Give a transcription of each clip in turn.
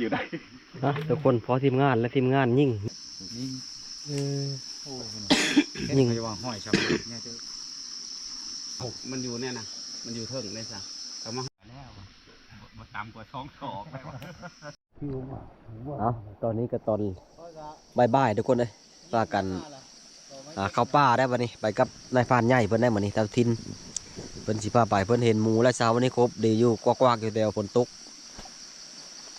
อยู่ได้นะทุกคนพอทีมงานและทีมงานยิ่งนี่เออโอ้ยิงเขาจะว่าห้อยช้ำเนี่ยเจ้าหกมันอยู่เนี่ยนะมันอยู่เทิงเลยซะเอามาแล้วมาตามกว่าสองศอกไปวะเอาตอนนี้ก็ตอนบ่ายๆทุกคนเลยว่ากันอ่าเข้าป่าได้วันนี้ ไปกับนายพรานใหญ่เพิ่นได้วันนี้ตาทินเพิ่นสิพาไปเพิ่นเห็นหมูและเช้าวันนี้ครบดีอยู่กว้างๆอยู่แต่ว่าฝนตก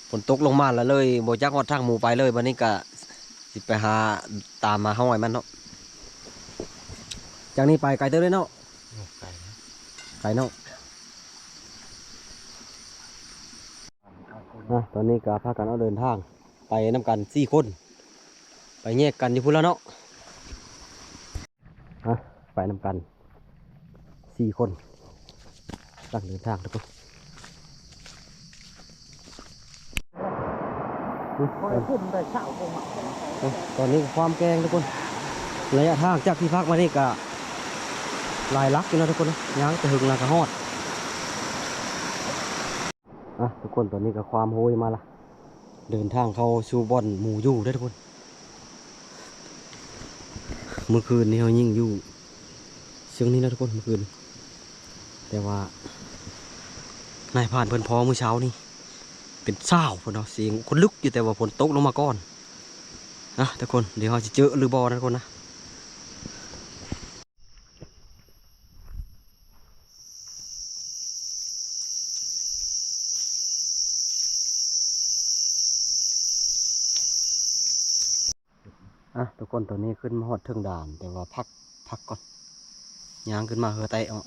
ฝนตกลงมาแล้วเลยบ่จักฮอดทางหมูไปเลยวันนี้ก็สิไปหาตามมาห้อยมันเนาะจากนี้ไปไกลเติบเลยเนาะไกลเนาะอะตอนนี้ก็พากันเอาเดินทางไปน้ำกันสี่คน ไปแยกกันอยู่พุ่นแล้วเนาะอะไปน้ำกันสี่คนตั้งเดินทางทุกคนอืม ขึ้นได้เช้าคงตอนนี้ความแกงทุกคนระยะทางจากที่พักมานี่ก็หลายลักอยู่นะทุกคนย่างจะหึงแล้วก็ฮอดอะทุกคนตอนนี้ก็ความโหยมาละเดินทางเข้าสู่บ่อนหมู่ยู่ได้ทุกคน เมื่อคืนนี้เขายิ่งอยู่เชียงนี้นะทุกคนเมื่อคืน แต่ว่านายผ่านเพิ่นพอเมื่อเช้านี่ เป็นเศร้าเพิ่นเนาะเสียงคนลุกอยู่แต่ว่าฝนตกลงมาก่อนนะทุกคนเดี๋ยวเราจะเจอหรือบอนะทุกคนนะอะทุกคนตอนนี้ขึ้นมาหอดเทิงด่าน แต่ว่าพักพักก่อนย่างขึ้นมาเฮือไตเอา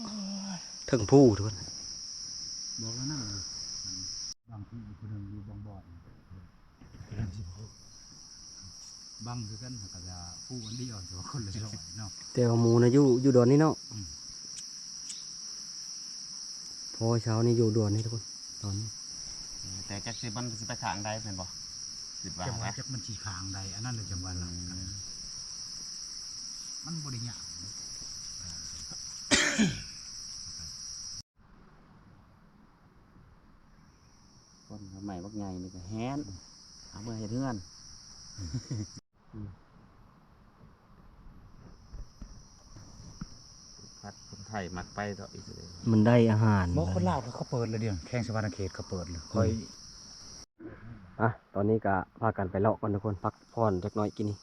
เทิงผู้ทุกคนบอกแล้วนั่นบางที่คนหนึ่งอยู่ บางบ่อนบางคือกันก็จะผู้อันเดียวแต่ว่าคนละร้อยเนาะแต่ว่าหมูนะอยู่อยู่ดอนนี่เนาะอืมพอเช้านี่อยู่ดอนนี่ทุกคนตอนนี้แต่จักสิมันสิไปทางใดเป็นบ่คิดว่าจังหวะนะจักมันฉีขางใดอันนั้นเลยจังหวะนั้นมันบริยาก คนใหม่บั กใหญ่นี่ก็แฮนเอามาให้เพื่อนพัดคนไทยมักไปต่ออีกเลยมันได้อาหารบอกคนลาวก็เขาเปิดเลยเดียวแข่งสวรรณเขตเขาเปิดเลยคอยอะตอนนี้ก็พากันไปเลาะกันทุกคนพักผ่อนเล็กน้อยกินนี่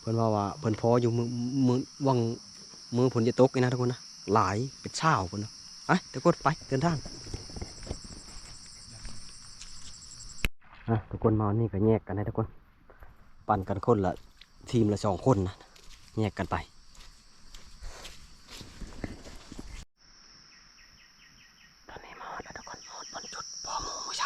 เพิ่นว่าว่าเพิ่นพออยู่มือมือวังมือผลจะตกนี่นะทุกคนนะหลายเป็นเช้าคนนะไปทุกคนไปเดินทางอะ ทุกคนมาวันนี่ก็แยกกันนะทุกคน ปั่นกันคนละทีมละสองคนนะแยกกันไปตอนนี้มาฮอดแล้วทุกคนฮอดบนจุดพอหมูเ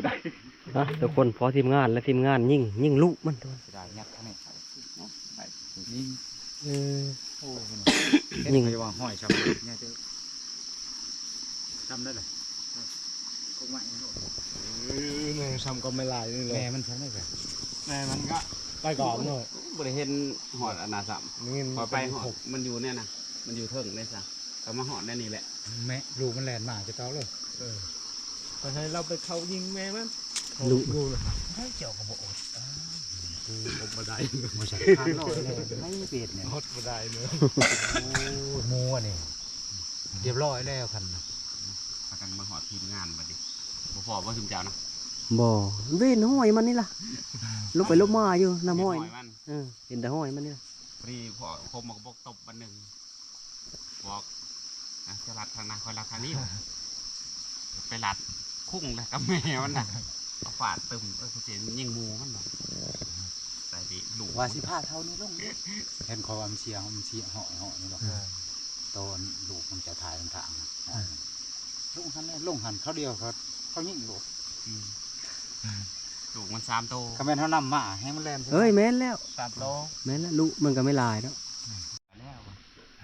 อยู่ได้นะทุกคนพอทีมงานและทีมงานยิ่งยิ่งลุมันทุกคนเสียดายยักษ์ท่านนี่นี่เออโอ้โหยิยิงงไปว่าห้อยชำเนี่ยเจ้าจำได้เลยคงไม่รู้แม่ทำก็ไม่ลายนี่เลแม่ยมันใช่ไหมแบบแม่มันก็ไปก่อนเลยบริเห็นหอดอนาสัมนี่พอไปหอดมันอยู่เนี่ยนะมันอยู่เทิงได้ซะก็มาหอดได้นี่แหละแม่ลูกมันแลนมาจะเต้าเลย ไปให้เราไปเขายิงแม่มันลุดูเลยให้เจ้าก็บอกอดกูผมมาได้ไม่ใช่ข้างลอยเลยไม่เบ็ดเนี่ยฮอดมาได้เนื้อโอ้ยมัวนี่เรียบร้อยแล้วคันน่ะพากันมาหอดทีมงานบัดดิบ่พอว่าถึงเจ้านะบ่เว้นห้อยมันนี่ล่ะลุกไปลุกมาอยู่น้ำห้อยเห็นมันเออเห็นแต่ห้อยมันนี่ล่ะพอดีพอคมมากบอกตบวันหนึ่งบอกนะจะรัดทางหนาคอยรัดทางนี้วะไปรัด คุ้งเลยกับแม่มันน่ะเอาฝาดตึมเออเขาเสียยิงหมูมันน่ะใส่ดิลูกว่าสิพาเท่านี้ลงเนี่ยเห็นเขาว่ามันเชียร์มันเชียร์เหาะเหาะนี่หรอกตอนลูกมันจะถ่ายมันถางน่ะลงหันเนี่ยลงหันเขาเดียวเขาเขายิ่งลูกอืมลูกมันสามโตวคอมเมนต์เขานำมาให้มันแลนเอ้ยแม่นแล้วสามโลแม่นแล้วลุมันก็ไม่ลายแล้วแล้ววะ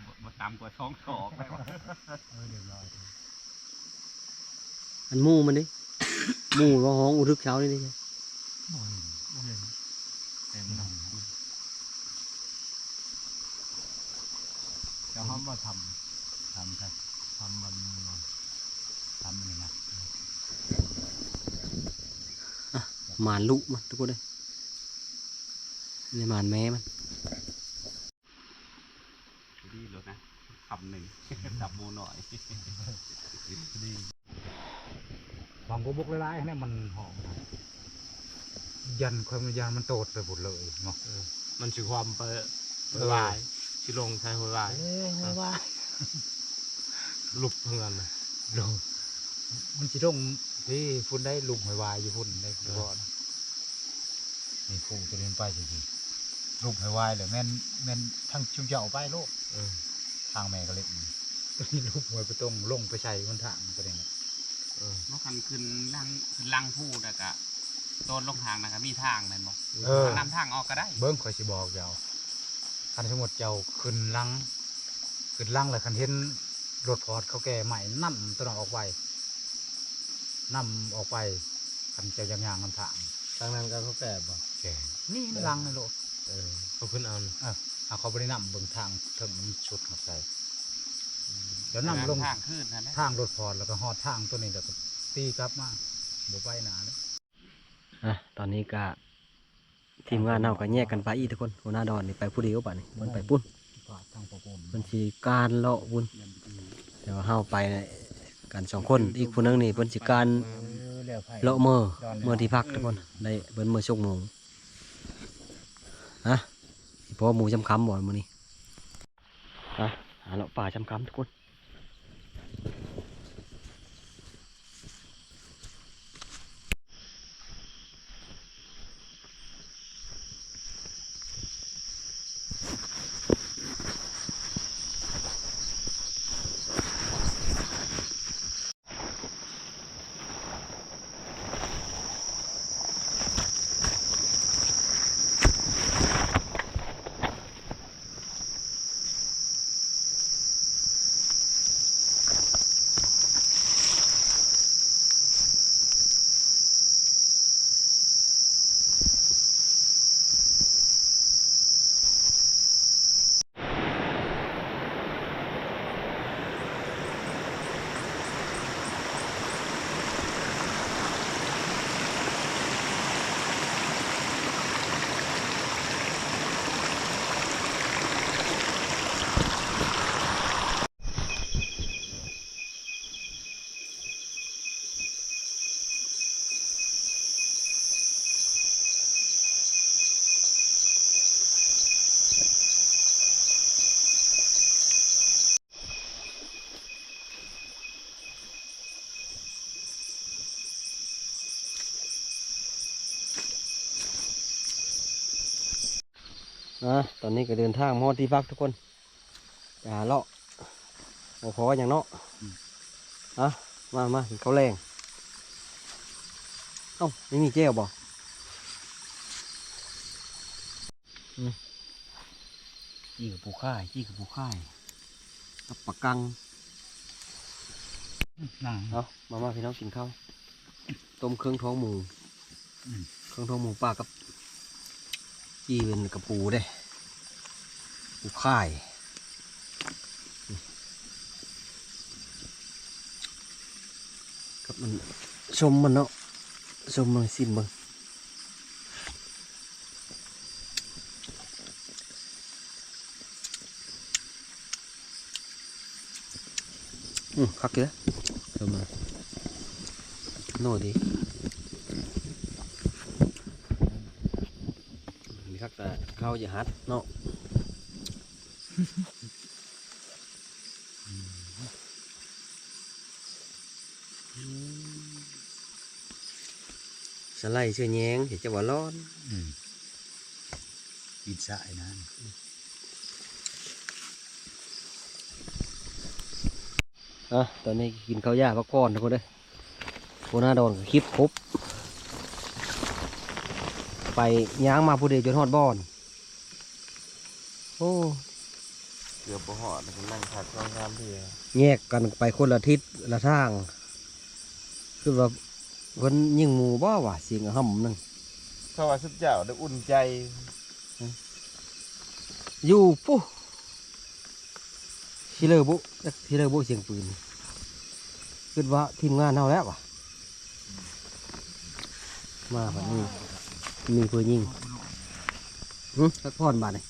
บ่บ่ต่ำกว่าช่องศอกแล้ววะเออเรียบร้อย อันมูมันดิ มูก็ห้องอุทึกเช้านี่ดิเต็มหนังจะเขามาทำครับทำมันทำมันนะหมานลุมันทุกคนเลยนี่หมานแม่มันดีเลยนะคำหนึ่งจับมูหน่อยดี บางกบุกหลายๆเนี่ยมันหอมยันความนยันมันโตดไปหมดเลยเนาะมันชื่อความเปิดวายชิลงใช้หัววายเอ้ยไม่ว่าลุบเพื่อนเลยลงมันสิลงที่พุ่นได้ลุงหอยวายอยู่พุ่นได้ก่อนนี่ฟูตัวนี้ไปจริงๆลุงหอยวายเลยแม่นแม่นทั้งชุมเจ้าไปโลกเออทางแม่ก็เล็กตัวนี้ลูกหวยไปต้มลงไปใช้คนทางประเด็นน่ะ เออเมื่อคันขึ้นลังขึ้นลังพูดอะกะโดนลงทางนะครับมีทางแม่นบอกเออ นำทางออกก็ได้เบิ้งคอยสิบอกเจ้าคันสมมติเจ้าขึ้นลังขึ้นลังเลยคันเห็นรถพอดเขาแก่ใหม่นั่ตัวนั้นออกไปนั่ออกไปคันเจ้ายังยางกันทางทางนั้นก็เขาแก่บ่แก่นี่ลังในโลกเออเขาขึ้นเอาเอาเขาบริณำเบิ่งทางเถิงมันชุดเข้าใส่ เดี๋ยวนํลงทางขึ้นนั่นแหละทางรถพอดแล้วก็หอดทางตัวนี้แล้วก็ตีกลับมาบ่ไปหนาเลยอะตอนนี้ก็ทีมงานเราก็แยกกันไปอีกทุกคนหัวหน้าดอนนี่ไปผู้เดียวป่ะนี่มันไปปุ้นปาดทางประปมเพิ่นสิการเลาะบุญเดี๋ยวเฮาไปกันสองคนอีกผู้หนึงนี่เพิ่นสิการเออแล้วไผเลาะเมอเมื่อที่พักทุกคนได้เบิ่นเมื่อชั่วโมงฮะเพราะว่าหมูจำคำบ่มื้อนี้ฮะหาเลาะป่าจำคำทุกคน อะตอนนี้ก็เดินทางมาฮอดที่พักทุกคนไปหาเลาะบ่พออย่างเนาะอะมามากินข้าวแรงเอ้าไม่มีแก้วบ่อืมจี้กับปูค่ายจี้กับปูค่ายกับปากกังนั่งเอามามาพี่น้องกินข้าวต้มเครื่องท้องหมูอืมเครื่องท้องหมูปลากับ จี้เป็นกับปูเด้ปูค่ายกับมันชมมันเนาะชมมันสิ้นเบิ่งอืมคักอยู่เด้อชมมันโน่ดีนี่คัก แต่ข้าวอย่าฮัดเนาะสไลด์เชื่อแยงเห็นจะว่าร้อนอืมกินสายนะอะตอนนี้กินข้าวย่าพักผ่อนทุกคนเด้อโคหน้าดอนก็คลิปครบ ไปย่างมาผู้เดียวจนฮอดบอน โอ้เกือบบ่หอดแล้วก็นั่งพักสองสามเทื่อแยกกันไปคนละทิศละทาง คือว่าเพิ่นยิงหมูบ่วะเสียงห่ำนึงเพราะว่าสุดเจ้าได้อุ่นใจ อยู่ปุ๊ชิเลอร์บุจักชิเลอร์บุเสียงปืนคิดว่าทีมงานเฮาแล้ววะมาแบบนี้ มีเพื่อยิงหึพักผ่อนบาดนี่